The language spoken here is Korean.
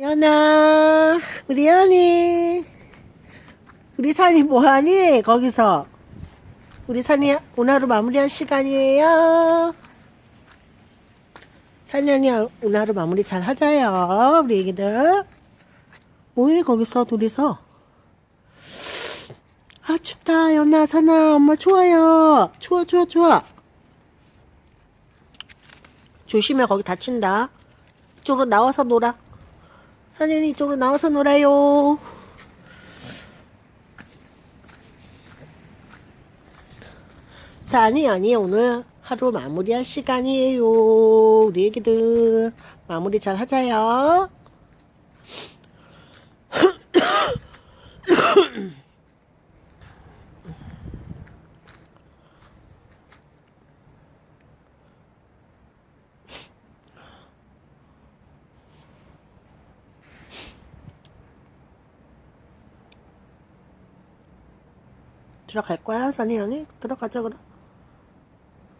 연아, 우리 연이. 우리 산이 뭐하니? 거기서. 우리 산이 오늘 하루 마무리할 시간이에요. 산이 언니 오늘 하루 마무리 잘 하자요. 우리 애기들. 뭐해, 거기서 둘이서? 아, 춥다. 연아, 산아, 엄마 추워요. 추워, 추워, 추워. 조심해, 거기 다친다. 이쪽으로 나와서 놀아. 선생님 이쪽으로 나와서 놀아요. 산이 아니 오늘 하루 마무리할 시간이에요. 우리 애기들 마무리 잘 하자요. 들어갈 거야, 산이 아니? 들어가자 그럼.